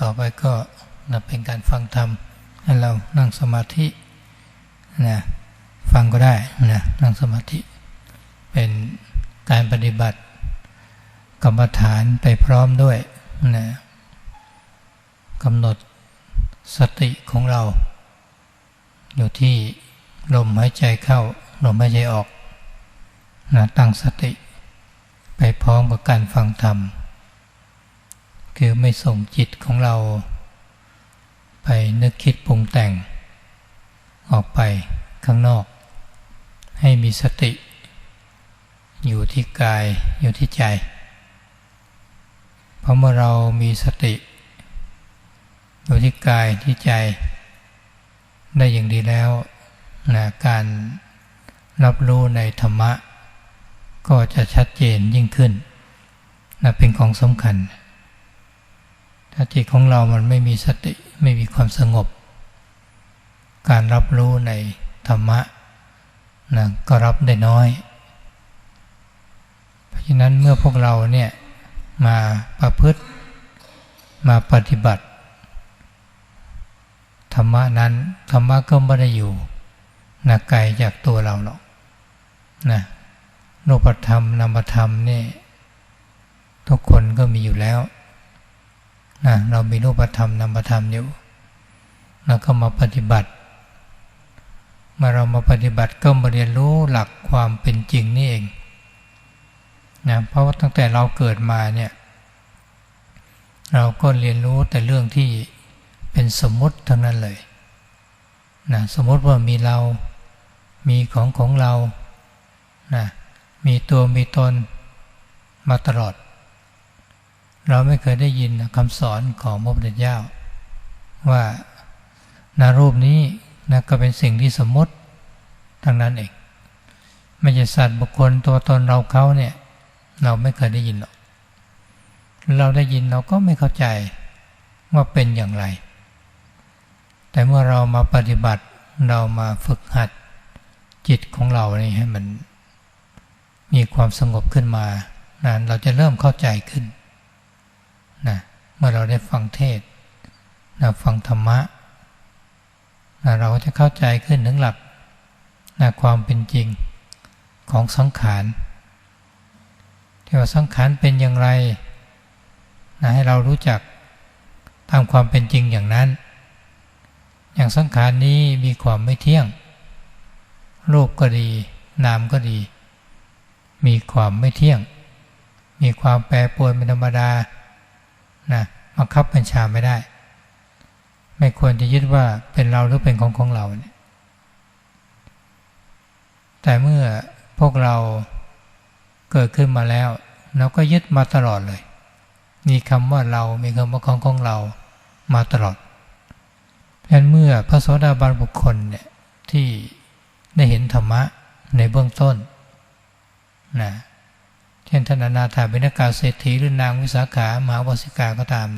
ต่อไปก็นะเป็นการฟังธรรมให้เรานั่งสมาธินะฟังก็ได้นะนั่งสมาธิ เป็นการปฏิบัติกรรมฐานไปพร้อมด้วยนะกำหนดสติของเรา อยู่ที่ลมหายใจเข้า ลมหายใจออกนะตั้งสติ ไปพร้อมกับการฟังธรรม คือไม่ส่งจิตของเรา ไปนึกคิดปรุงแต่ง ออกไปข้างนอก ให้มีสติ อยู่ที่กายอยู่ที่ใจ เพราะเมื่อเรามีสติ อยู่ที่กายที่ใจ ได้อย่างดีแล้วนะการรับรู้ในธรรมะ ก็จะชัดเจนยิ่งขึ้นนะเป็นของสำคัญ ถ้าจิตของเรามันไม่มีสติไม่มีความสงบ การรับรู้ในธรรมะนะก็รับได้น้อย เพราะฉะนั้นเมื่อพวกเราเนี่ยมาประพฤติมาปฏิบัติ ธรรมะนั้นธรรมะก็ไม่ได้อยู่นะไกลจากตัวเราหรอกนะรูปธรรมนามธรรมนี่ทุกคนก็มีอยู่แล้ว เรามีรูปธรรมนามธรรมอยู่แล้วก็มาปฏิบัติเมื่อเรามาปฏิบัติก็มาเรียนรู้หลักความเป็นจริงนี่เองนะเพราะว่าตั้งแต่เราเกิดมาเนี่ย เราก็เรียนรู้แต่เรื่องที่เป็นสมมติทั้งนั้นเลยนะสมมติว่ามีเรา มีของของเรานะมีตัวมีตนมาตลอด เราไม่เคยได้ยินคำสอนของพระพุทธเจ้า ว่านารูปนี้นะก็เป็นสิ่งที่สมมติทั้งนั้นเองไม่ใช่สัตว์บุคคลตัวตนเราเขาเนี่ย เราไม่เคยได้ยินหรอกเราได้ยินเราก็ไม่เข้าใจว่าเป็นอย่างไร แต่เมื่อเรามาปฏิบัติเรามาฝึกหัดจิตของเราเนี่ให้มันมีความสงบขึ้นมานะเราจะเริ่มเข้าใจขึ้น นะเมื่อเราได้ฟังเทศนะฟังธรรมะนะเราก็จะเข้าใจขึ้นถึงหลักนะความเป็นจริงของสังขารที่ว่าสังขารเป็นอย่างไรนะให้เรารู้จักตามความเป็นจริงอย่างนั้น อย่างสังขารนี้มีความไม่เที่ยงรูปก็ดี นามก็ดี มีความไม่เที่ยง มีความแปรปรวนเป็นธรรมดา นะบังคับบัญชาไม่ได้ ไม่ควรจะยึดว่าเป็นเราหรือเป็นของของเราเนี่ยแต่เมื่อพวกเราเกิดขึ้นมาแล้ว เราก็ยึดมาตลอดเลย มีคำว่าเรา มีคำว่าของของเรามาตลอดเพราะนั้นเมื่อพระโสดาบันบุคคลเนี่ยที่ได้เห็นธรรมะในเบื้องต้นนะ เช่นท่านนาถาบิณกาเศรษฐีหรือนางวิสาขามหาวสิกาก็ตาม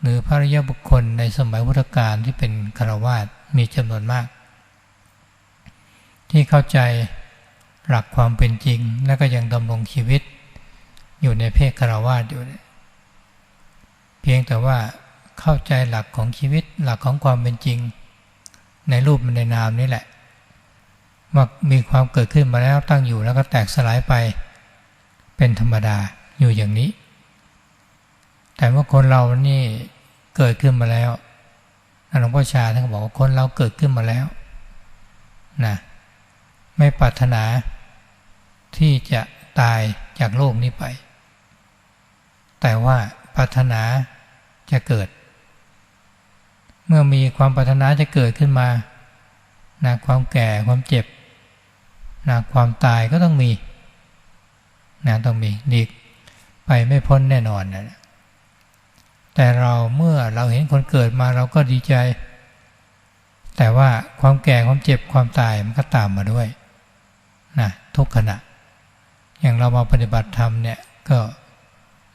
หรือพระริยบุคคลในสมัยพุทธกาลที่เป็นคารวาสมีจำนวนมาก ที่เข้าใจหลักความเป็นจริงและก็ยังดำรงชีวิต อยู่ในเพศคารวาสอยู่ เพียงแต่ว่าเข้าใจหลักของชีวิตหลักของความเป็นจริง ในรูปในนามนี่แหละว่ามีความเกิดขึ้นมาแล้วตั้งอยู่แล้วก็แตกสลายไป เป็นธรรมดาอยู่อย่างนี้ แต่เมื่อคนเรานี่เกิดขึ้นมาแล้วหลวงพ่อชาท่านบอกว่าคนเราเกิดขึ้นมาแล้วนะไม่ปรารถนาที่จะตายจากโลกนี้ไป แต่ว่าปรารถนาจะเกิด เมื่อมีความปรารถนาจะเกิดขึ้นมานะความแก่ความเจ็บนะความตายก็ต้องมี นะต้องมีดีไปไม่พ้นแน่นอนนะแต่เราเมื่อเราเห็นคนเกิดมาเราก็ดีใจ แต่ว่าความแก่ความเจ็บความตายมันก็ตามมาด้วยนะทุกขณะ อย่างเรามาปฏิบัติธรรมเนี่ยก็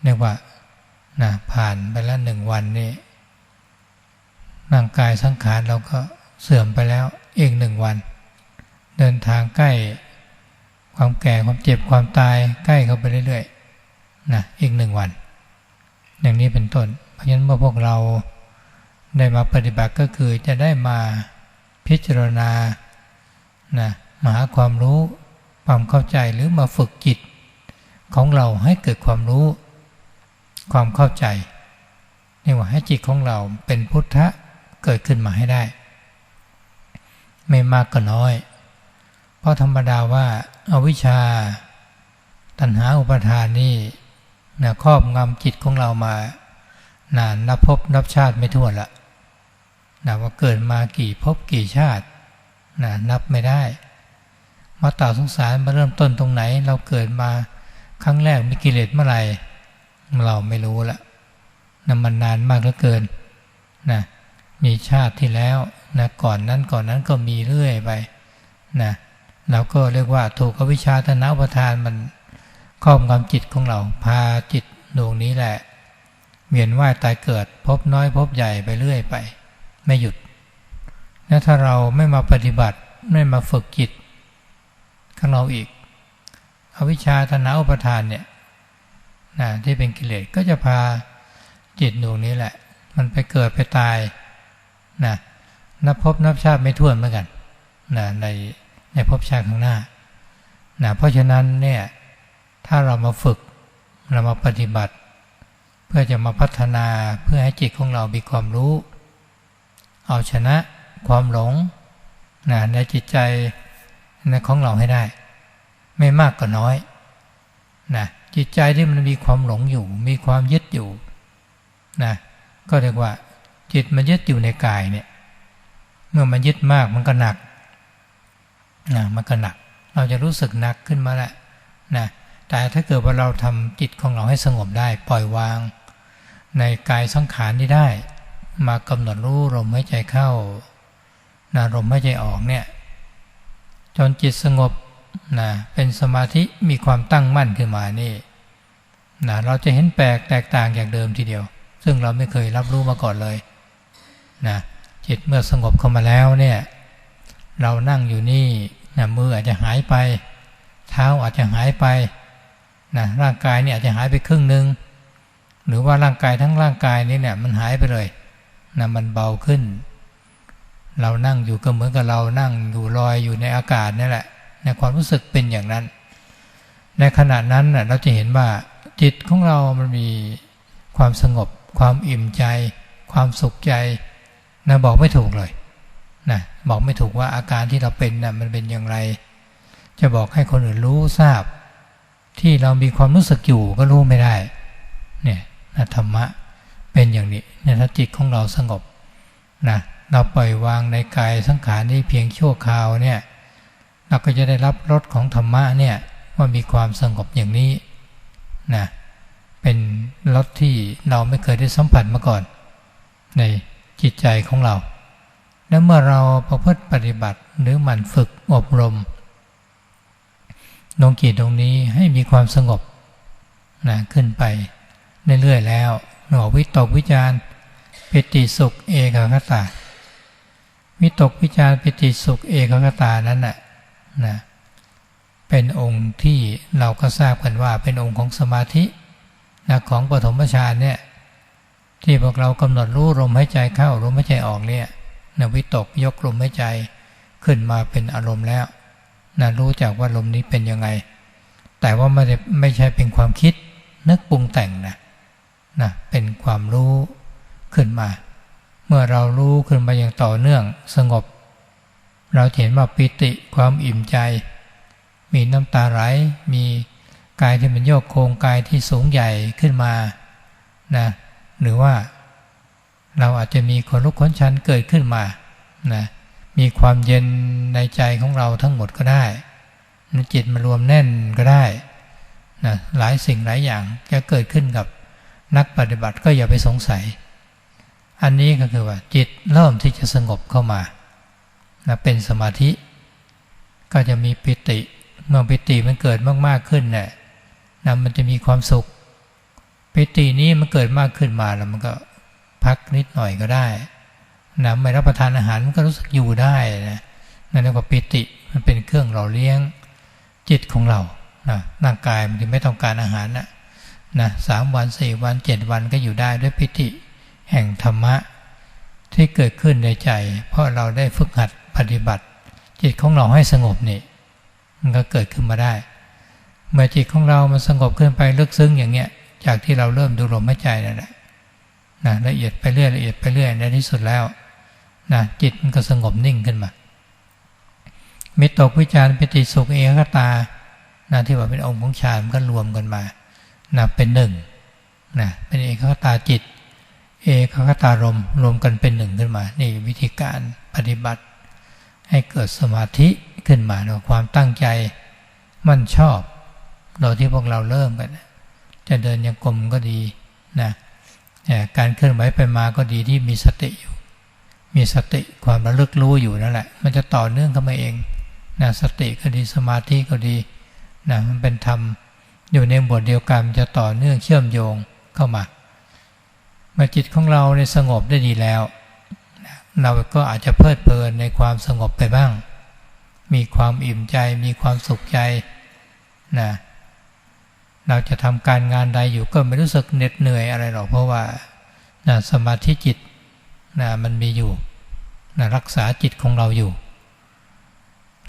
เรียกว่านะผ่านไปแล้วหนึ่งวันนี่ร่างกายสังขารเราก็เสื่อมไปแล้วอีกหนึ่งวัน เดินทางใกล้ ความแก่ความเจ็บความตายใกล้เข้าไปเรื่อยๆนะอีกหนึ่งวัน อย่างนี้เป็นต้น เพราะฉะนั้นเมื่อพวกเราได้มาปฏิบัติก็คือจะได้มาพิจารณานะมาหาความรู้ความเข้าใจหรือมาฝึกจิตของเราให้เกิดความรู้ ความเข้าใจนี่ว่าให้จิตของเราเป็นพุทธะเกิดขึ้นมาให้ได้ ไม่มากก็น้อย เพราะธรรมดาว่า อาวิชชา ตัณหาอุปทานนี่นะครอบงำจิตของเรามานานนับพบนับชาติไม่ทั่วละนะว่าเกิดมากี่พบกี่ชาตินะนับไม่ได้มาต่าสงสารมาเริ่มต้นตรงไหน เราเกิดมาครั้งแรกมีกิเลสเมื่อไหร่เราไม่รู้ละนะมันนานมากเหลือเกินนะมีชาติที่แล้วนะก่อนนั้นก่อนนั้นก็มีเรื่อยไปนะ เราก็เรียกว่าถูกวิชาตนาประทานมันครอบงำจิตของเรา พาจิตดวงนี้แหละเวียนว่ายตายเกิด พบน้อยพบใหญ่ไปเรื่อยไป ไม่หยุดแล้วถ้าเราไม่มาปฏิบัติไม่มาฝึกจิตข้างเราอีก อวิชชาตนาอุปทานเนี่ยนะที่เป็นกิเลสก็จะพาจิตดวงนี้แหละ มันไปเกิดไปตายนะนับพบนับชาติไม่ท้วนเหมือนกันนะใน ในภพชาติข้างหน้านะเพราะฉะนั้นเนี่ยถ้าเรามาฝึกเรามาปฏิบัติ เพื่อจะมาพัฒนาเพื่อให้จิตของเรามีความรู้ เอาชนะความหลงนะในจิตใจในของเราให้ได้ ไม่มากก็น้อยนะจิตใจที่มันมีความหลงอยู่ มีความยึดอยู่นะก็เรียกว่า จิตมันยึดอยู่ในกายเนี่ยเมื่อมันยึดมากมันก็หนัก นะมันก็หนัก เราจะรู้สึกหนักขึ้นมาแหละนะแต่ถ้าเกิดว่าเราทำจิตของเราให้สงบได้ ปล่อยวาง ในกายสังขารนี้ได้ มากำหนดรู้ลมหายใจเข้านะลมหายใจออกเนี่ยจนจิตสงบนะเป็นสมาธิมีความตั้งมั่นขึ้นมานี่นะเราจะเห็นแปลกแตกต่างจากเดิมทีเดียว ซึ่งเราไม่เคยรับรู้มาก่อนเลยนะจิตเมื่อสงบเข้ามาแล้วเนี่ย เรานั่งอยู่นี่นะมืออาจจะหายไป เท้าอาจจะหายไปนะร่างกายเนี่ยอาจจะหายไปครึ่งหนึ่งหรือว่าร่างกายทั้งร่างกายนี้เนี่ยมันหายไปเลยนะมันเบาขึ้น เรานั่งอยู่ก็เหมือนกับเรานั่งอยู่ลอยอยู่ในอากาศนี่แหละในความรู้สึกเป็นอย่างนั้น ในขณะนั้นเราจะเห็นว่าจิตของเรามันมีความสงบ ความอิ่มใจ ความสุขใจนะบอกไม่ถูกเลย นะบอกไม่ถูกว่าอาการที่เราเป็นนะมันเป็นอย่างไร จะบอกให้คนอื่นรู้ทราบ ที่เรามีความรู้สึกอยู่ก็รู้ไม่ได้ เนี่ยนะธรรมะเป็นอย่างนี้เนี่ยถ้าจิตของเราสงบนะเราปล่อยวางในกายสังขารนี้เพียงชั่วคราวเนี่ยเราก็จะได้รับรสของธรรมะเนี่ยว่ามีความสงบอย่างนี้นะเป็นรสที่เราไม่เคยได้สัมผัสมาก่อน ในจิตใจของเรา และเมื่อเราประพฤติปฏิบัติหรือหมั่นฝึกอบรมดวงจิตตรงนี้ให้มีความสงบนะขึ้นไปเรื่อยๆแล้วหนอวิตกวิจารปิติสุขเอกคตาวิตกวิจารปิติสุขเอกคตานั้นน่ะนะเป็นองค์ที่เราก็ทราบกันว่าเป็นองค์ของสมาธินะของปฐมฌานเนี่ยที่พวกเรากำหนดรู้ลมหายใจเข้าลมหายใจออกเนี่ย นะวิตกยกลมหายใจขึ้นมาเป็นอารมณ์แล้วนะรู้จักว่าลมนี้เป็นยังไง แต่ว่าไม่ไม่ใช่เป็นความคิดนึกปรุงแต่งนะนะเป็นความรู้ขึ้นมา เมื่อเรารู้ขึ้นมาอย่างต่อเนื่องสงบ เราเห็นว่าปิติความอิ่มใจ มีน้ำตาไหลมีกายที่มันโยกโครงกายที่สูงใหญ่ขึ้นมานะหรือว่า เราอาจจะมีคนลุกขนชันเกิดขึ้นมานะมีความเย็นในใจของเราทั้งหมดก็ได้จิตมารวมแน่นก็ได้นะหลายสิ่งหลายอย่างจะเกิดขึ้นกับนักปฏิบัติก็อย่าไปสงสัย อันนี้ก็คือว่าจิตเริ่มที่จะสงบเข้ามานะเป็นสมาธิ ก็จะมีปิติ เมื่อปิติมันเกิดมากๆขึ้นเนี่ยนะมันจะมีความสุข ปิตินี้มันเกิดมากขึ้นมาแล้วมันก็ พักนิดหน่อยก็ได้นะไม่รับประทานอาหารมันก็รู้สึกอยู่ได้นะนั่นเรียกว่าปิติมันเป็นเครื่องหล่อเลี้ยงจิตของเรานะร่างกายมันไม่ต้องการอาหารนะนะสามวันสี่วันเจ็ดวันก็อยู่ได้ด้วยพิธีแห่งธรรมะ ที่เกิดขึ้นในใจ เพราะเราได้ฝึกหัดปฏิบัติ จิตของเราให้สงบนี่มันก็เกิดขึ้นมาได้ เมื่อจิตของเรามันสงบขึ้นไปลึกซึ้งอย่างเงี้ย จากที่เราเริ่มดูลมหายใจนั่นแหละ นะละเอียดไปเรื่อยละเอียดไปเรื่อยในที่สุดแล้วนะจิตมันก็สงบนิ่งขึ้นมามิตกวิจารปิติสุขเอกตานะที่ว่าเป็นองค์ของฌานมันก็รวมกันมานะเป็นหนึ่งนะเป็นเอกคตาจิต เอกคตารมรวมกันเป็นหนึ่งขึ้นมา นี่วิธีการปฏิบัติ ให้เกิดสมาธิขึ้นมาเนาะความตั้งใจมั่นชอบโดยที่พวกเราเริ่มกัน จะเดินยังกลมก็ดีนะ การเคลื่อนไหวไปมาก็ดีที่มีสติอยู่ มีสติความระลึกรู้อยู่นั่นแหละ มันจะต่อเนื่องเข้ามาเองนะสติก็ดีสมาธิก็ดีนะมันเป็นธรรมอยู่ในบทเดียวกันจะต่อเนื่องเชื่อมโยงเข้ามา เมื่อจิตของเราในสงบได้ดีแล้ว เราก็อาจจะเพลิดเพลินในความสงบไปบ้าง มีความอิ่มใจ มีความสุขใจนะ เราจะทำการงานใดอยู่ก็ไม่รู้สึกเหน็ดเหนื่อยอะไรหรอกเพราะว่านะสมาธิจิตนะมันมีอยู่นะรักษาจิตของเราอยู่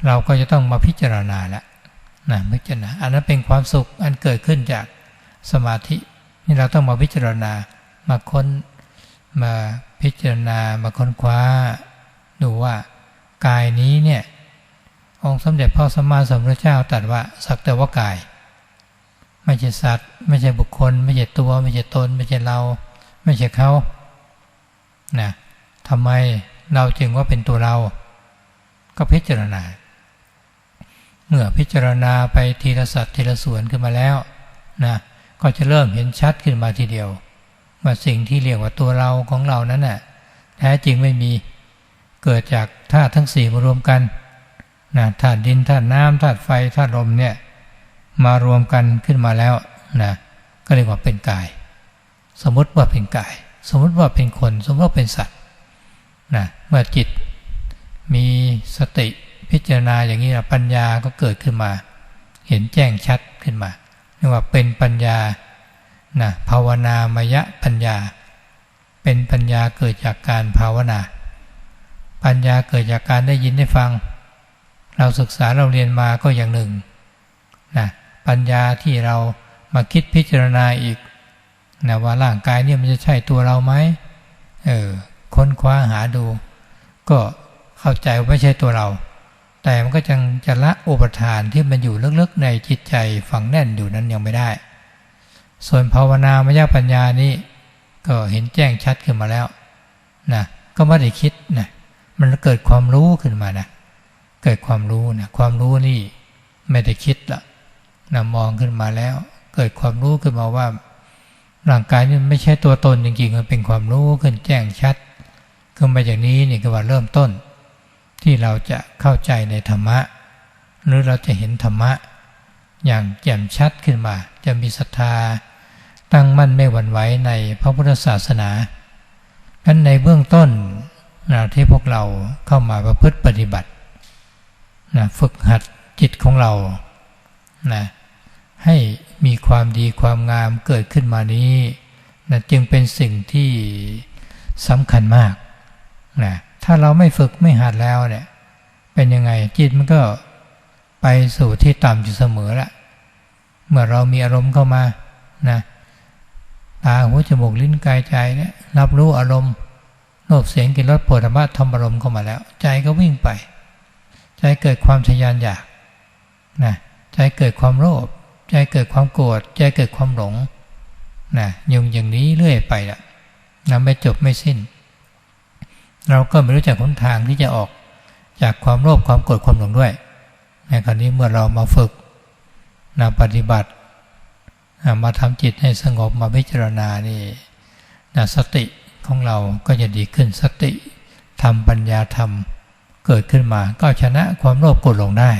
เราก็จะต้องมาพิจารณาแล้วนะพิจารณาอันนั้นเป็นความสุขอันเกิดขึ้นจากสมาธินี่เราต้องมาพิจารณามาค้นมาพิจารณามาค้นคว้า ดูว่ากายนี้เนี่ยองค์สมเด็จพระสัมมาสัมพุทธเจ้าตรัสว่าสักแต่ว่ากาย ไม่ใช่สัตว์ ไม่ใช่บุคคล ไม่ใช่ตัว ไม่ใช่ตน ไม่ใช่เรา ไม่ใช่เขานะทำไมเราจึงว่าเป็นตัวเรา ก็พิจารณา เมื่อพิจารณาไปทีละสัตว์ทีละส่วนขึ้นมาแล้วนะก็จะเริ่มเห็นชัดขึ้นมาทีเดียว ว่าสิ่งที่เรียกว่าตัวเราของเรานั้นน่ะแท้จริงไม่มีเกิดจากธาตุทั้งสี่มารวมกันนะธาตุดินธาตุน้ำธาตุไฟธาตุลมเนี่ย มารวมกันขึ้นมาแล้วนะก็เรียกว่าเป็นกาย สมมติว่าเป็นกาย สมมติว่าเป็นคน สมมติว่าเป็นสัตว์นะเมื่อจิตมีสติพิจารณาอย่างนี้ปัญญาก็เกิดขึ้นมา เห็นแจ้งชัดขึ้นมาเรียกว่าเป็นปัญญานะภาวนามยะปัญญา เป็นปัญญาเกิดจากการภาวนา ปัญญาเกิดจากการได้ยินได้ฟัง เราศึกษาเราเรียนมาก็อย่างหนึ่งนะ ปัญญาที่เรามาคิดพิจารณาอีกนะว่าร่างกายเนี่ยมันจะใช่ตัวเราไหมเออค้นคว้าหาดู ก็เข้าใจว่าไม่ใช่ตัวเรา แต่มันก็จังจะละอุปทานที่มันอยู่ลึกๆในจิตใจฝังแน่นอยู่นั้นยังไม่ได้ ส่วนภาวนามยปัญญานี้ก็เห็นแจ้งชัดขึ้นมาแล้วนะก็ไม่ได้คิดนะมันเกิดความรู้ขึ้นมานะเกิดความรู้นะความรู้นี่ไม่ได้คิดละ นะมองขึ้นมาแล้ว เกิดความรู้ขึ้นมาว่า ร่างกายนี่ไม่ใช่ตัวตนจริงๆ มันเป็นความรู้ขึ้นแจ้งชัดขึ้นมาอย่างนี้นี่ก็ว่าเริ่มต้น ที่เราจะเข้าใจในธรรมะ หรือเราจะเห็นธรรมะ อย่างแจ่มชัดขึ้นมา จะมีศรัทธา ตั้งมั่นไม่หวั่นไหวในพระพุทธศาสนาดังนั้นในเบื้องต้นนะที่พวกเราเข้ามาประพฤติปฏิบัตินะฝึกหัดจิตของเรานะ ให้มีความดีความงามเกิดขึ้นมานี้นะจึงเป็นสิ่งที่สำคัญมากนะถ้าเราไม่ฝึกไม่หัดแล้วเนี่ยเป็นยังไงจิตมันก็ไปสู่ที่ต่ำอยู่เสมอละเมื่อเรามีอารมณ์เข้ามานะตาหูจมูกลิ้นกายใจเนี่ยรับรู้อารมณ์โน้บเสียงกินรสผลิภัณฑ์ทำอารมณ์เข้ามาแล้ว ใจก็วิ่งไป ใจเกิดความทยานอยากนะใจเกิดความโลภ ใจเกิดความโกรธใจเกิดความหลงนะยุ่งอย่างนี้เรื่อยไปละนะไม่จบไม่สิ้น เราก็ไม่รู้จักหนทางที่จะออกจากความโลภความโกรธความหลงด้วยในคราวนี้เมื่อเรามาฝึกนาปฏิบัติมาทำจิตให้สงบมาพิจารณานี่นะสติของเราก็จะดีขึ้นสติทำปัญญาธรรมเกิดขึ้นมา ก็ชนะความโลภโกรธหลงได้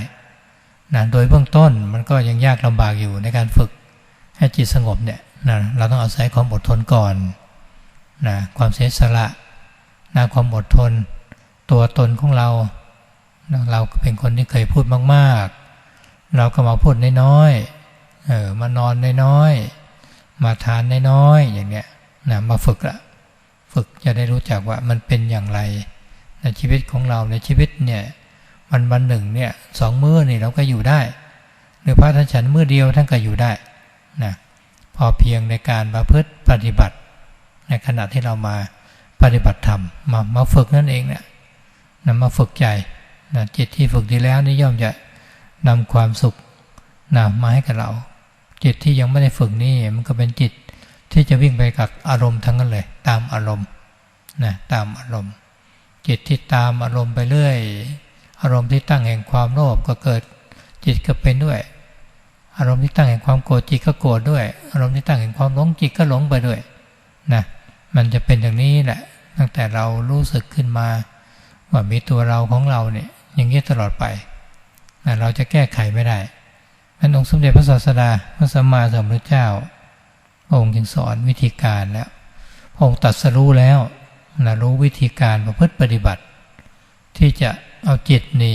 นะโดยเบื้องต้นมันก็ยังยากลำบากอยู่ในการฝึกให้จิตสงบเนี่ยนะเราต้องอาศัยความอดทนก่อนนะความเสียสละนะความอดทน ตัวตนของเราเราเป็นคนที่เคยพูดมากๆ เราก็มาพูดน้อยๆเออมานอนน้อยๆมาทานน้อยๆอย่างเนี้ยนะมาฝึกละฝึกจะได้รู้จักว่ามันเป็นอย่างไรในชีวิตของเราในชีวิตเนี่ย วันวันหนึ่งเนี่ยสองมื้อนี่เราก็อยู่ได้ หรือพระท่านฉันมื้อเดียวท่านก็อยู่ได้นะพอเพียงในการประพฤติปฏิบัติ ในขณะที่เรามาปฏิบัติธรรมมามาฝึกนั่นเองเนี่ยนะมาฝึกใจนะจิตที่ฝึกดีแล้วนี่ย่อมจะนำความสุขนะมาให้กับเรา จิตที่ยังไม่ได้ฝึกนี่มันก็เป็นจิตที่จะวิ่งไปกับอารมณ์ทั้งนั้นเลย ตามอารมณ์นะตามอารมณ์ จิตที่ตามอารมณ์ไปเรื่อย อารมณ์ที่ตั้งแห่งความโลภก็เกิดจิตก็เป็นด้วย อารมณ์ที่ตั้งแห่งความโกรธจิตก็โกรธด้วย อารมณ์ที่ตั้งแห่งความหลงจิตก็หลงไปด้วยนะมันจะเป็นอย่างนี้แหละ ตั้งแต่เรารู้สึกขึ้นมาว่ามีตัวเราของเราเนี่ยอย่างนี้ตลอดไปนะเราจะแก้ไขไม่ได้มันองค์สมเด็จพระศาสดาพระสัมมาสัมพุทธเจ้า องค์จึงสอนวิธีการแล้วพระองค์ตรัสรู้แล้วนะรู้วิธีการประพฤติปฏิบัติ ที่จะ เอาจิตนี่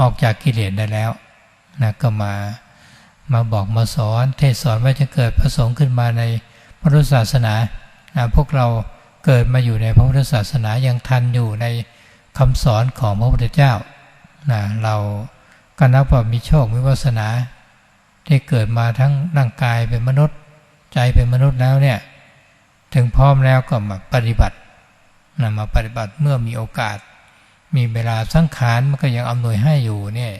ออกจากกิเลสได้แล้วนะก็มามาบอกมาสอน เทศสอนว่าจะเกิดพระสงฆ์ขึ้นมาในพระพุทธศาสนานะพวกเราเกิดมาอยู่ในพระพุทธศาสนายังทันอยู่ในคำสอนของพระพุทธเจ้านะเราก็นับว่ามีโชคมีวาสนาที่เกิดมาทั้งร่างกายเป็นมนุษย์ ใจเป็นมนุษย์แล้วเนี่ยถึงพร้อมแล้วก็มาปฏิบัตินะมาปฏิบัติเมื่อมีโอกาส มีเวลาสังขารมันก็ยังอำนวยให้อยู่เนี่ย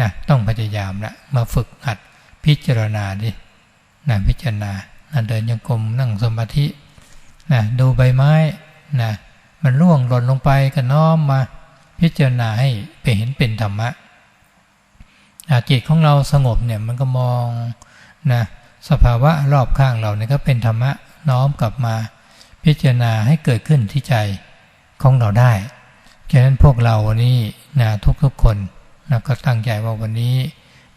นะต้องพยายามละมาฝึกหัดพิจารณาดินะพิจารณานะเดินยังกรมนั่งสมาธินะดูใบไม้นะมันร่วงหล่นลงไปก็น้อมมา พิจารณาให้ไปเห็นเป็นธรรมะจิตของเราสงบเนี่ยมันก็มองนะสภาวะรอบข้างเราเนี่ยก็เป็นธรรมะน้อมกลับมา พิจารณาให้เกิดขึ้นที่ใจของเราได้ ฉะนั้นพวกเราวันนี้นะทุกๆคนนะก็ตั้งใจว่าวันนี้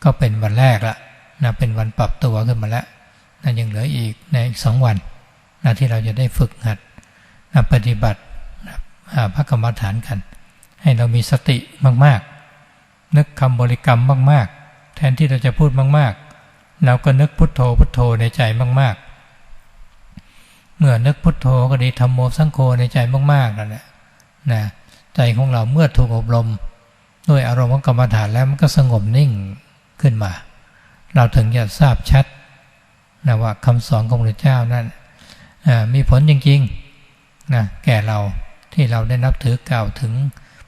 ก็เป็นวันแรกละนะเป็นวันปรับตัวขึ้นมาแล้วนะยังเหลืออีกในอีกสองวันนะที่เราจะได้ฝึกหัดนะปฏิบัตินะพระกรรมฐานกัน ให้เรามีสติมากๆ นึกคำบริกรรมมาก ๆ แทนที่เราจะพูดมาก ๆ เราก็นึกพุทโธพุทโธในใจมาก ๆ เมื่อนึกพุทโธก็ดีทำโมสังโฆในใจมากๆนั่นแหละนะ ใจของเราเมื่อถูกอบรม ด้วยอารมณ์ของกรรมฐานแล้วมันก็สงบนิ่งขึ้นมา เราถึงจะทราบชัดนะว่าคำสอนของพระเจ้านั้นมีผลจริงๆนะแก่เราที่เราได้นับถือกล่าวถึง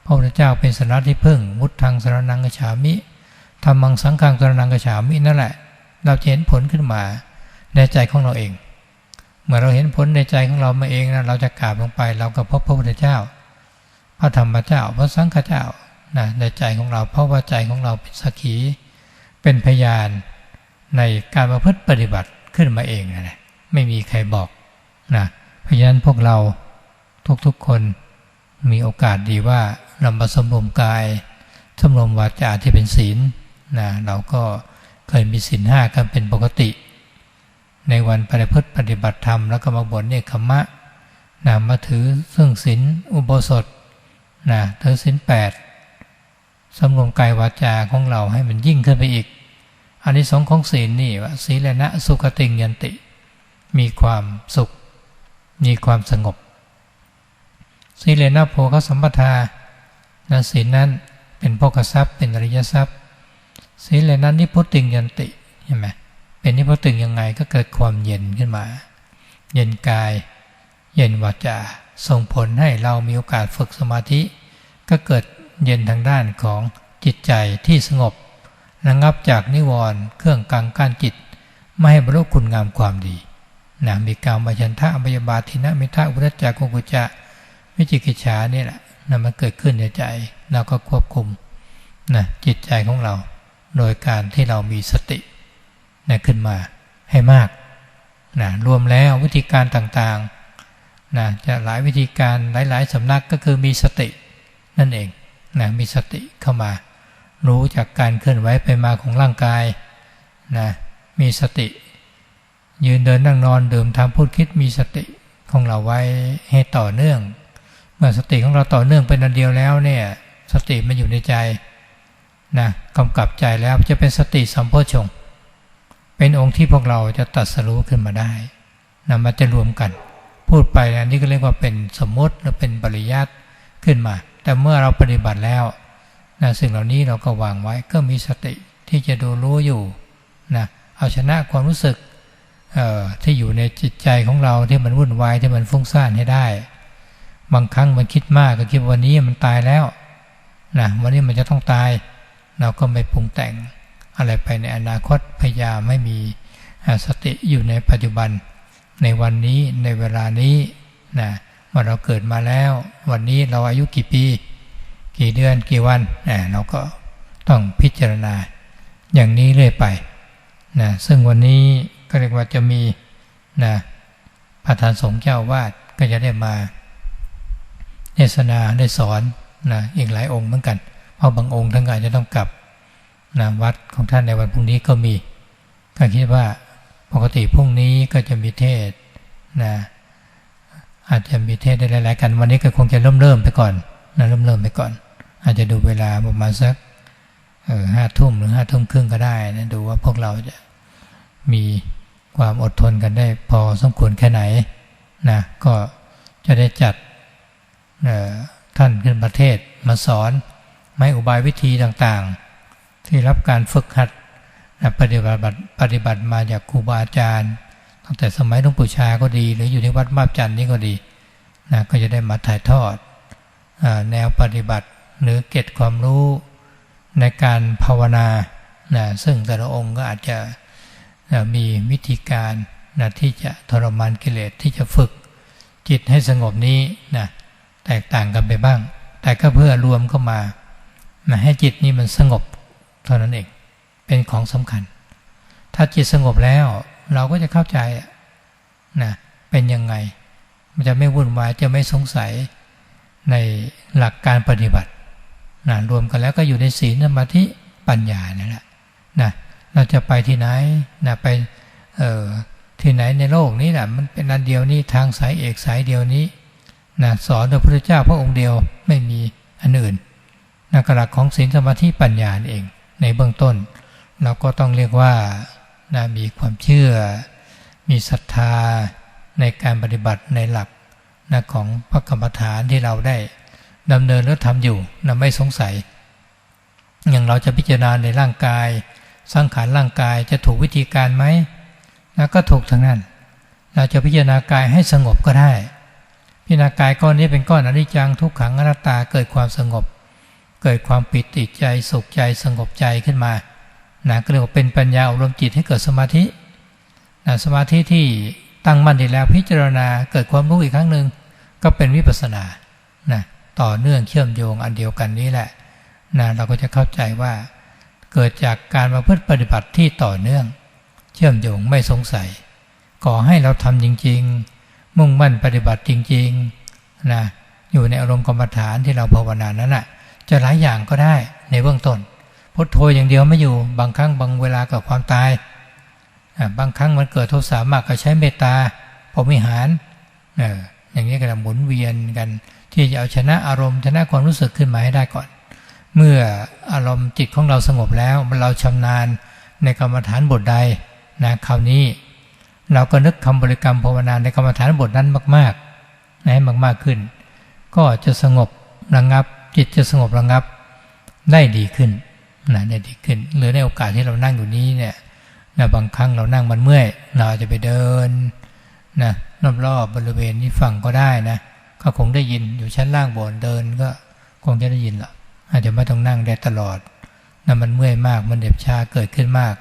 พระพุทธเจ้าเป็นสนาที่พึ่งมุตทางสรนังกฉามิธรรมังสังฆังสรนังกฉามินั่นแหละ เราจะเห็นผลขึ้นมาในใจของเราเอง เมื่อเราเห็นผลในใจของเรามาเองนะเราจะกราบลงไป เราก็พบพระพุทธเจ้า พระธรรมเจ้า พระสังฆเจ้านะในใจของเรา เพราะว่าใจของเราเป็นสักขี เป็นพยานในการมาพฤติปฏิบัติขึ้นมาเองนะไม่มีใครบอกนะเพราะฉะนั้นพวกเราทุกๆคนมีโอกาสดีว่าเรามาสมรวมกายสมรวมวาจาที่เป็นศีลนะเราก็เคยมีศีลห้ากันเป็นปกติ ในวันปฏิพฤติปฏิบัติธรรมแล้วก็มาบนเนคขมะนะมาถือซึ่งศีลอุโบสถ นะถือศีลแปดสำรวมกายวาจาของเราให้มันยิ่งขึ้นไปอีกอันนี้สองของศีลนี่ว่าศีลนะสุขติงยันติ มีความสุข มีความสงบศีลนะโภคสัมปทานะศีลนั้นเป็นโภคทรัพย์ เป็นอริยทรัพย์ศีลนั้นนิพุติงยันติใช่ไหมเป็นนิพุติงยังไงก็เกิดความเย็นขึ้นมา เย็นกาย เย็นวาจา ส่งผลให้เรามีโอกาสฝึกสมาธิ ก็เกิดเย็นทางด้านของจิตใจที่สงบระงับจากนิวรณ์เครื่องกังกั้นจิต ไม่ให้บรรลุคุณงามความดีนะมีการมาชันทะอัยบาทินะมิทะอุรจักกุกุจะวิจิกิจฉานี่แหละนะมันเกิดขึ้นในใจเราก็ควบคุมนะจิตใจของเรา โดยการที่เรามีสตินะขึ้นมาให้มากนะรวมแล้ววิธีการต่างๆ นะจะหลายวิธีการหลาย ๆสำนักก็คือมีสตินั่นเองนะมีสติเข้ามา รู้จากการเคลื่อนไหวไปมาของร่างกายนะมีสติ ยืนเดินนั่งนอนดื่มทำพูดคิดมีสติของเราไว้ให้ต่อเนื่อง เมื่อสติของเราต่อเนื่องเป็นอันเดียวแล้วเนี่ยสติมันอยู่ในใจนะกำกับใจแล้วจะเป็นสติสัมโพชงเป็นองค์ที่พวกเราจะตัดสรู้ขึ้นมาได้นะมันจะรวมกัน พูดไปอันนี้ก็เรียกว่าเป็นสมมติหรือเป็นปริยัติขึ้นมา แต่เมื่อเราปฏิบัติแล้วนะสิ่งเหล่านี้เราก็วางไว้ก็มีสติที่จะดูรู้อยู่นะเอาชนะความรู้สึกที่อยู่ในจิตใจของเราที่มันวุ่นวายที่มันฟุ้งซ่านให้ได้ บางครั้งมันคิดมากก็คิดวันนี้มันตายแล้วนะวันนี้มันจะต้องตาย เราก็ไม่ปรุงแต่งอะไรไปในอนาคตพยายามไม่มีสติอยู่ในปัจจุบัน ในวันนี้ในเวลานี้นะว่าเราเกิดมาแล้ว วันนี้เราอายุกี่ปี กี่เดือนกี่วันนะเราก็ต้องพิจารณาอย่างนี้เรื่อยไปนะซึ่งวันนี้ก็เรียกว่าจะมีนะประธานสงฆ์เจ้าวาดก็จะได้มาเทศนาได้สอนนะอีกหลายองค์เหมือนกัน เพราะบางองค์ท่านอาจจะต้องกลับนะวัดของท่านในวันพรุ่งนี้ก็มีก็คิดว่า ปกติพรุ่งนี้ก็จะมีเทศนะอาจจะมีเทศได้หลายๆกัน วันนี้ก็คงจะเริ่มเริ่มไปก่อนนะเริ่มเริ่มไปก่อน อาจจะดูเวลาประมาณสักเออห้าทุ่มหรือห้าทุ่มครึ่งก็ได้นะดูว่าพวกเราจะมีความอดทนกันได้พอสมควรแค่ไหนนะก็จะได้จัดท่านขึ้นประเทศมาสอน ไม่อุบายวิธีต่างๆ ที่รับการฝึกหัด ปฏิบัติปฏิบัติมาจากครูบาอาจารย์ ตั้งแต่สมัยหลวงปู่ชาก็ดี หรืออยู่ที่วัดมาบจันนี่ก็ดีนะก็จะได้มาถ่ายทอดอแนวปฏิบัติหรือเก็บความรู้ในการภาวนานะซึ่งแต่ละองค์ก็อาจจะนะมีวิธีการนะที่จะทรมานกิเลสที่จะฝึกจิตให้สงบนี้นะแตกต่างกันไปบ้าง แต่ก็เพื่อรวมเข้ามานะให้จิตนี้มันสงบเท่านั้นเอง เป็นของสำคัญ ถ้าจิตสงบแล้ว เราก็จะเข้าใจนะเป็นยังไง มันจะไม่วุ่นวายจะไม่สงสัยในหลักการปฏิบัตินะรวมกันแล้วก็อยู่ในศีลสมาธิปัญญานี่แหละนะเราจะไปที่ไหนนะไปเอ่อที่ไหนในโลกนี้แหละมันเป็นอันเดียวนี้ทางสายเอกสายเดียวนี้นะสอนโดยพระเจ้าพระองค์เดียวไม่มีอันอื่นนะกหลักของศีลสมาธิปัญญาเอง ในเบื้องต้น เราก็ต้องเรียกว่านะมีความเชื่อ มีศรัทธาในการปฏิบัติในหลักนะของพระกรรมฐานที่เราได้ดำเนินและทำอยู่นะไม่สงสัย อย่างเราจะพิจารณาในร่างกาย สังขารร่างกายจะถูกวิธีการไหมนะก็ถูกทั้งนั้น เราจะพิจารณากายให้สงบก็ได้ พิจารณากายก้อนนี้เป็นก้อนอนิจจังทุกขังอนัตตาเกิดความสงบ เกิดความปิติใจสุขใจสงบใจขึ้นมา นะก็เรียกว่าเป็นปัญญาอบรมจิตให้เกิดสมาธินะสมาธิที่ตั้งมั่นดีแล้วพิจารณาเกิดความรู้อีกครั้งหนึ่งก็เป็นวิปัสสนานะต่อเนื่องเชื่อมโยงอันเดียวกันนี้แหละนะเราก็จะเข้าใจว่า เกิดจากการมาพึ่ปฏิบัติที่ต่อเนื่อง เชื่อมโยงไม่สงสัยก่อให้เราทำจริง ๆ มุ่งมั่นปฏิบัติจริงๆนะอยู่ในอารมณ์กรรมฐานที่เราภาวนานั้นนะ่ะจะหลายอย่างก็ได้ในเบื้องต้น พุทโธอย่างเดียวไม่อยู่ บางครั้งบางเวลากับความตาย บางครั้งมันเกิดโทสะมากก็ใช้เมตตาพรมิหารอย่างนี้ก็จะหมุนเวียนกัน ที่จะเอาชนะอารมณ์ชนะความรู้สึกขึ้นมาให้ได้ก่อน เมื่ออารมณ์จิตของเราสงบแล้วเราชำนาญในกรรมฐานบทใดนะคราวนี้ เราก็นึกคำบริกรรมภาวนาในกรรมฐานบทนั้นมากๆให้มากๆขึ้น ก็จะสงบระงับ จิตจะสงบระงับได้ดีขึ้น นะได้ดีขึ้นหรือในโอกาสที่เรานั่งอยู่นี้เนี่ยนะบางครั้งเรานั่งมันเมื่อย เราจะไปเดินนะรอบๆบริเวณนี้ฝั่งก็ได้นะก็คงได้ยินอยู่ชั้นล่างบนเดินก็คงจะได้ยินละอาจจะไม่ต้องนั่งได้ตลอดนะมันเมื่อยมากมันเด็บชาเกิดขึ้นมาก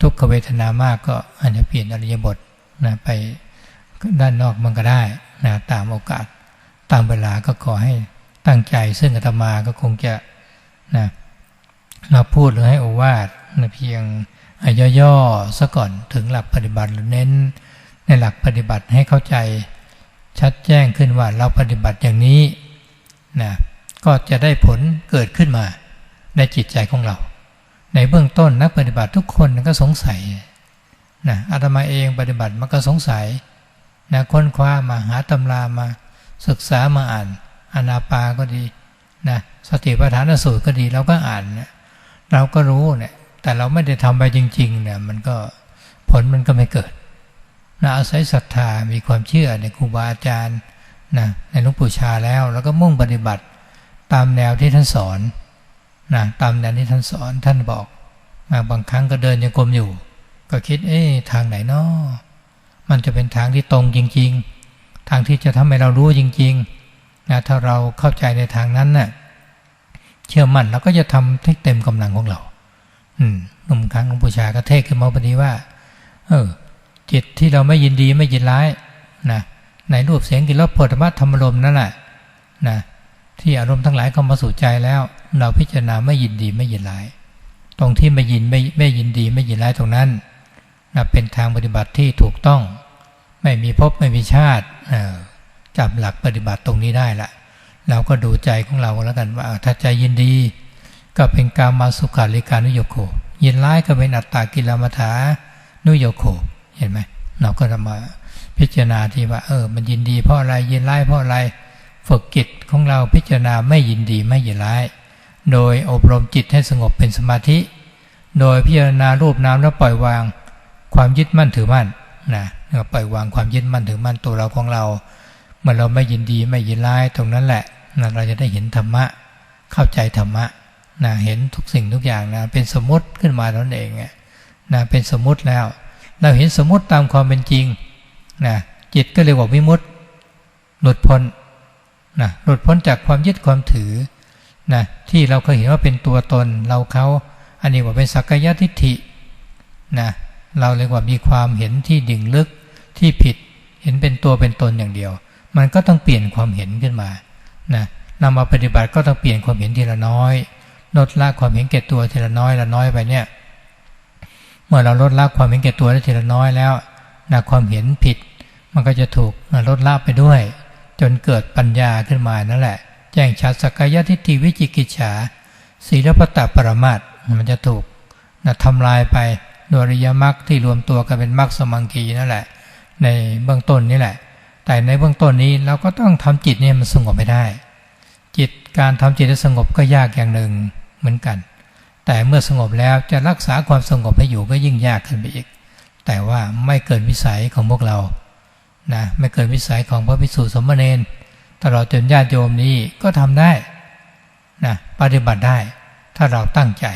ทุกขเวทนามากก็อาจจะเปลี่ยนอริยบทนะไปด้านนอกมันก็ได้นะตามโอกาสตามเวลาก็ขอให้ตั้งใจซึ่งอาตมาก็คงจะนะ มาพูดหรือให้โอวาทเพียงย่อๆซะก่อนถึงหลักปฏิบัติหรือเน้น ในหลักปฏิบัติให้เข้าใจ ชัดแจ้งขึ้นว่าเราปฏิบัติอย่างนี้นะก็จะได้ผลเกิดขึ้นมาในจิตใจของเรา ในเบื้องต้นนักปฏิบัติทุกคนก็สงสัยนะอาตมาเองปฏิบัติมันก็สงสัยนะค้นคว้ามาหาตำรามาศึกษามาอ่านอนาปาก็ดีนะสติปัฏฐานสูตรก็ดีเราก็อ่านนะ เราก็รู้เนี่ย แต่เราไม่ได้ทำไปจริง ๆ เนี่ย มันก็ผลมันก็ไม่เกิดนะอาศัยศรัทธามีความเชื่อในครูบาอาจารย์นะในหลวงปู่ชาแล้ว แล้วก็มุ่งปฏิบัติตามแนวที่ท่านสอนนะตามแนวที่ท่านสอนท่านบอกนะบางครั้งก็เดินยังกรมอยู่ ก็คิดเอ๊ะทางไหนเนาะมันจะเป็นทางที่ตรงจริง ๆ ทางที่จะทำให้เรารู้จริงๆนะถ้าเราเข้าใจในทางนั้นนะ่ะ เชื่อมั่นเราก็จะทำให้เต็มกำลังของเรา อืมหนุ่มครั้งหลวงปู่ชาก็เทศขึ้นมาพอดีว่า เออ จิตที่เราไม่ยินดีไม่ยินร้ายนะในรูปเสียงกลิ่นรสผลิภัณฑ์ธรรมลมนั่นแหละนะที่อารมณ์ทั้งหลายเข้ามาสู่ใจแล้ว เราพิจารณาไม่ยินดีไม่ยินร้าย ตรงที่ไม่ยินไม่ไม่ยินดีไม่ยินร้ายตรงนั้นนะเป็นทางปฏิบัติที่ถูกต้อง ไม่มีภพไม่มีชาติจับหลักปฏิบัติตรงนี้ได้ละ เราก็ดูใจของเราแล้วกันว่าถ้าใจยินดี ก็เป็นกามาสุขาริการนุโยโคยินร้ายก็เป็นอัตตากิลมัฐานุโยโคเห็นไหมเราก็จะมาพิจารณาที่ว่า เออ มันยินดีเพราะอะไรยินร้ายเพราะอะไรฝึกจิตของเราพิจารณาไม่ยินดีไม่ยินร้าย โดยอบรมจิตให้สงบเป็นสมาธิ โดยพิจารณารูปนามแล้วปล่อยวาง ความยึดมั่นถือมั่นนะปล่อยวางความยึดมั่นถือมั่นตัวเราของเราเมื่อเราไม่ยินดีไม่ยินร้ายตรงนั้นแหละ นะเราจะได้เห็นธรรมะเข้าใจธรรมะนะเห็นทุกสิ่งทุกอย่างนะเป็นสมมติขึ้นมาตนเองนะเป็นสมมติแล้ว เราเห็นสมมติตามความเป็นจริงนะจิตก็เลยบอกวิมุตติหลุดพ้นนะหลุดพ้นจากความยึดความถือนะที่เราเคยเห็นว่าเป็นตัวตนเราเขาอันนี้ว่าเป็นสักกายทิฏฐินะเราเรียกว่ามีความเห็นที่ดิ่งลึกที่ผิด เห็นเป็นตัวเป็นตนอย่างเดียว มันก็ต้องเปลี่ยนความเห็นขึ้นมา นะนำมาปฏิบัติก็ต้องเปลี่ยนความเห็นทีละน้อย ลดละความเห็นแก่ตัวทีละน้อยละน้อยไปเนี่ย เมื่อเราลดละความเห็นแก่ตัวได้ทีละน้อยแล้วนะความเห็นผิด มันก็จะถูกลดละไปด้วย จนเกิดปัญญาขึ้นมานั่นแหละ แจ้งชัดสกายทิฏฐิวิจิกิจฉาศีลปตะปรมาตมันจะถูกนะทำลายไปโดยริยมรรคที่รวมตัวกันเป็นมรรคสมังคีนั่นแหละ ในเบื้องต้นนี่แหละ แต่ในเบื้องต้นนี้เราก็ต้องทำจิตนี่มันสงบไม่ได้ จิตการทำจิตให้สงบก็ยากอย่างหนึ่งเหมือนกัน แต่เมื่อสงบแล้วจะรักษาความสงบให้อยู่ก็ยิ่งยากขึ้นไปอีก แต่ว่าไม่เกินวิสัยของพวกเรานะไม่เกินวิสัยของพระภิกษุสมณเณรตลอดจนญาติโยมนี้ก็ทำได้นะปฏิบัติได้ ถ้าเราตั้งใจ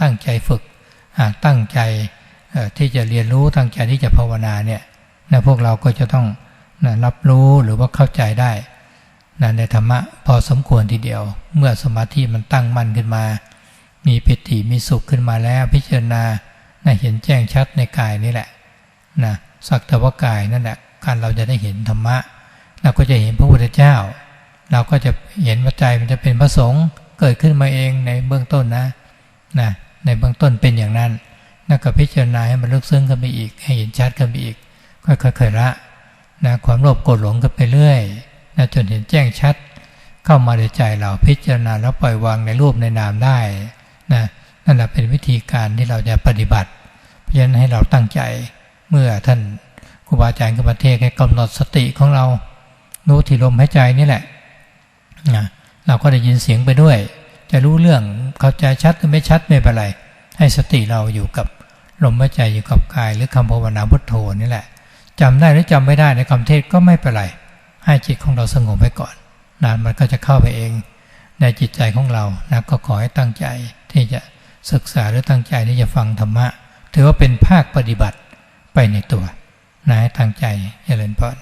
ตั้งใจฝึกตั้งใจที่จะเรียนรู้ตั้งใจที่จะภาวนาเนี่ยนะพวกเราก็จะต้อง นะรับรู้หรือว่าเข้าใจได้นะในธรรมะพอสมควรทีเดียว เมื่อสมาธิมันตั้งมั่นขึ้นมา มีปิติมีสุขขึ้นมาแล้วพิจารณานะเห็นแจ้งชัดในกายนี่แหละนะสักแต่ว่ากายนั่นแหละการเราจะได้เห็นธรรมะ เราก็จะเห็นพระพุทธเจ้า เราก็จะเห็นว่าใจมันจะเป็นพระสงฆ์เกิดขึ้นมาเองในเบื้องต้นนะนะในเบื้องต้นเป็นอย่างนั้นแล้วก็พิจารณาให้มันลึกซึ้งขึ้นไปอีก ให้เห็นชัดขึ้นไปอีก ค่อยๆละ นะความโลภโกรธหลงกันไปเรื่อยนะจนเห็นแจ้งชัด เข้ามาในใจเราพิจารณาแล้วปล่อยวางในรูปในนามได้นะนั่นแหละเป็นวิธีการที่เราจะปฏิบัติ เพราะฉะนั้นให้เราตั้งใจเมื่อท่านครูบาอาจารย์กประเทศให้กำหนดสติของเรารู้ที่ลมหายใจนี่แหละนะเราก็ได้ยินเสียงไปด้วย จะรู้เรื่องเข้าใจชัดหรือไม่ชัดไม่เป็นไร ให้สติเราอยู่กับลมหายใจอยู่กับกายหรือคำภาวนาพุทโธนี่แหละ จำได้หรือจำไม่ได้ในคำเทศก็ไม่เป็นไร ให้จิตของเราสงบไว้ก่อนนานมันก็จะเข้าไปเอง ในจิตใจของเรานะก็ขอให้ตั้งใจที่จะศึกษาหรือตั้งใจที่จะฟังธรรมะ ถือว่าเป็นภาคปฏิบัติไปในตัวนะให้ตั้งใจเจริญพร